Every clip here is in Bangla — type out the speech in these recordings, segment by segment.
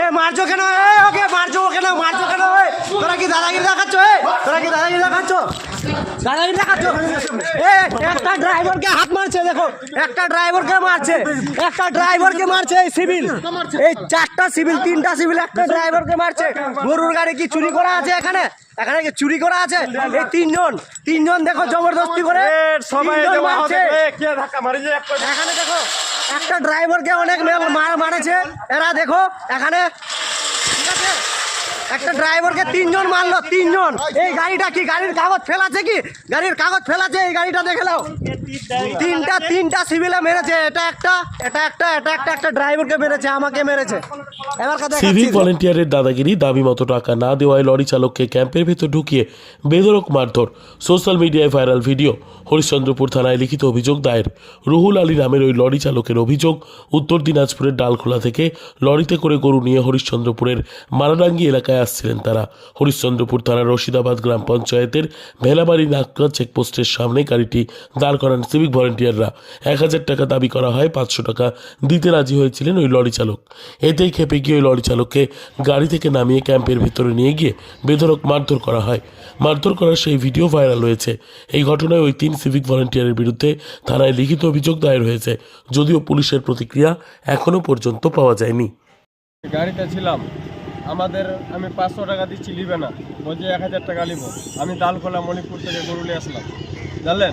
এ মারছো কেন? এ ওকে মারছো কেন মারছো কেন? তোরা কি দাদাগিরি দেখাচ্ছ? এ তোরা কি দাদাগিরি দেখাচ্ছ? দাদাগিরি দেখাচ্ছ? এ একটা ড্রাইভারকে হাত মারছে দেখো। একটা ড্রাইভারকে মারছে একটা ড্রাইভারকে মারছে এই সিভিল। এই চারটা সিভিল তিনটা সিভিল একটা ড্রাইভারকে মারছে। গরুর গাড়ি কি চুরি করা আছে এখানে? এখানে কি চুরি করা আছে? এই তিনজন তিনজন দেখো জবরদস্তি করে সবাই এখানে দেখো একটা ড্রাইভারকে অনেক মেল- মার মারেছে। এরা দেখো এখানে একটা ড্রাইভারকে তিনজন মারলো, তিনজন। এই গাড়িটা কি, গাড়ির কাগজ ফেলাছে কি? গাড়ির কাগজ ফেলাছে, এই গাড়িটা দেখে নাও। তিনটা তিনটা সিভিলে মেরেছে, এটা একটা এটা একটা এটা একটা একটা ড্রাইভারকে মেরেছে, আমাকে মেরেছে। এবার কথা সিভিক ভলেন্টিয়ারের দাদাগিরি দাবি মতো টাকা না দেওয়ায় লরি চালককে ক্যাম্পের ভেতর ঢুকিয়ে বেদরক মারধর। সোশ্যাল মিডিয়ায় ভাইরাল ভিডিও হরিশ্চন্দ্রপুর থানায় লিখিত অভিযোগ দায়ের। রুহুল আলী নামের ওই লরি চালকের অভিযোগ, উত্তর দিনাজপুরের ডালখোলা থেকে লরিতে করে গরু নিয়ে হরিশ্চন্দ্রপুরের মারাডাঙ্গি এলাকায় আসছিলেন তারা। হরিশ্চন্দ্রপুর থানার রশিদাবাদ গ্রাম পঞ্চায়েতের ভেলাবাড়ি নাকরা চেকপোস্টের সামনে গাড়িটি দাঁড় করান সিভিক ভলেন্টিয়াররা। এক হাজার টাকা দাবি করা হয়, পাঁচশো টাকা দিতে রাজি হয়েছিলেন ওই লরি চালক। এতেই খেপে গিয়ে ওই লরি চালককে গাড়ি থেকে নামিয়ে ক্যাম্পের ভিতরে নিয়ে গিয়ে বেধরক মারধর করা হয়। মারধর করার সেই ভিডিও ভাইরাল হয়েছে। এই ঘটনায় ওই তিন সিভিক ভলেন্টিয়ারের বিরুদ্ধে থানায় লিখিত অভিযোগ দায়ের হয়েছে। যদিও পুলিশের প্রতিক্রিয়া এখনও পর্যন্ত পাওয়া যায়নি। গাড়িতে ছিলাম। আমাদের, আমি পাঁচশো টাকা দিচ্ছি নিবে না। বলছে এক হাজার টাকা নিব আমি দালকোলা মণিপুর থেকে গরু নিয়ে আসলাম। জানলেন?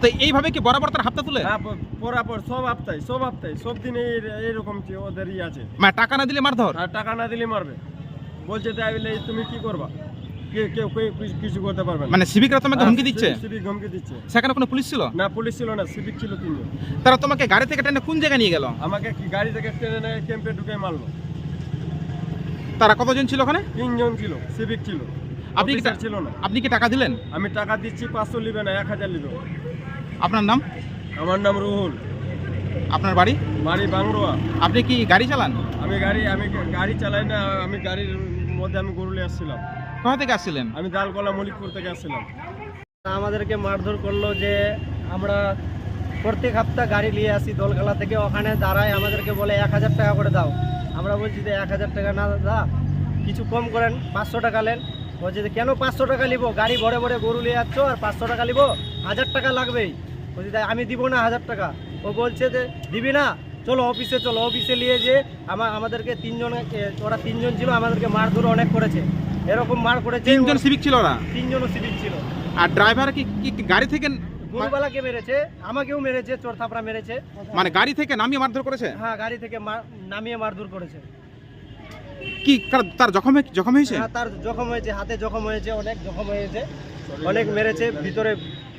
তো এইভাবে কি বরাবর তার হাতটা তুলে? হ্যাঁ, প- সব আপতাই সব আপতাই সব দিনে এইরকম যে ওদের আছে। মানে টাকা না দিলে মারধর? আর টাকা না দিলে মারবে। বলছে তাই তুমি কি করবা? কে কেউ কিছু- করতে পারবে মানে সিভিকরা তোমাকে হুমকি দিচ্ছে? সিভিক হুমকি দিচ্ছে। সেখানে কোনো পুলিশ ছিল? না পুলিশ ছিল না সিভিক ছিল তিনজন। তারা তোমাকে গাড়ি থেকে টেনে কোন জায়গায় নিয়ে গেল? আমাকে কি গাড়ি থেকে নিয়ে ক্যাম্পে ঢুকে মারলো? তারা কতজন ছিল ওখানে? তিনজন ছিল সিভিক ছিল। আপনি কি ছিল না। আপনি কি টাকা দিলেন? আমি টাকা দিচ্ছি পাঁচশো নিবে না এক হাজার নিবে। আপনার নাম? আমার নাম রুহুল। আপনার বাড়ি? বাড়ি বাংরোয়া আপনি কি গাড়ি চালান? আমি গাড়ি আমি গাড়ি চালাই না আমি গাড়ির মধ্যে আমি গরুলে আসছিলাম। কোথা থেকে আসছিলেন? আমি দালকলা মলিকপুর থেকে আসছিলাম। আমাদেরকে মারধর করল যে আমরা প্রত্যেক সপ্তাহ গাড়ি নিয়ে আসি দোলখালা থেকে ওখানে দাঁড়ায় আমাদেরকে বলে এক হাজার টাকা করে দাও। আমরা বলছি যে এক হাজার টাকা না দা কিছু কম করেন পাঁচশো টাকা নেন। বলছি যে কেন পাঁচশো টাকা নিবো? গাড়ি ভরে ভরে গরু নিয়ে যাচ্ছ আর পাঁচশো টাকা নিবো? হাজার টাকা লাগবেই। বলছি তাই আমি দিব না হাজার টাকা। ও বলছে যে দিবি না? চলো অফিসে চলো অফিসে নিয়ে যে আমার আমাদেরকে তিনজন ওরা তিনজন ছিল আমাদেরকে মারধর অনেক করেছে। এরকম মার করেছে তিনজন সিভিক ছিল ওরা? তিনজনও সিভিল ছিল। আর ড্রাইভার কি কি- গাড়ি থেকে গরুবালাকে মেরেছে আমাকেও মেরেছে চোর থাপড়া মেরেছে। মানে গাড়ি থেকে নামিয়ে মারধর করেছে? হ্যাঁ গাড়ি থেকে মার- নামিয়ে মারধর করেছে। কি তার- জখম জখম হয়েছে? হ্যাঁ তার জখম হয়েছে হাতে জখম হয়েছে অনেক জখম হয়েছে অনেক মেরেছে ভিতরে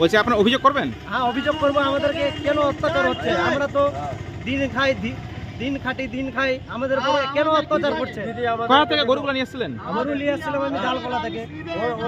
বলছে আপনারা অভিযোগ করবেন? হ্যাঁ অভিযোগ করব আমাদেরকে কেন অত্যাচার হচ্ছে? আমরা তো দিন খাই দিন খাটি দিন খাই আমাদের উপরে কেন অত্যাচার করছে? কোথা থেকে গরুগুলো নিয়ে এসেছিলেন আমারও নিয়ে আসছিলাম আমি দালকোলা থেকে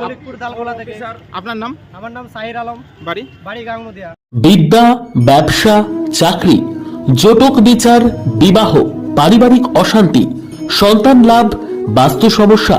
মলিকপুর দালকোলা থেকে। আপনার নাম? আমার নাম সাহির আলম। বাড়ি? বাড়ি গাঙ্গুদিয়া। বিদ্যা ব্যবসা চাকরি জটক বিচার বিবাহ পারিবারিক অশান্তি সন্তান লাভ বাস্তু সমস্যা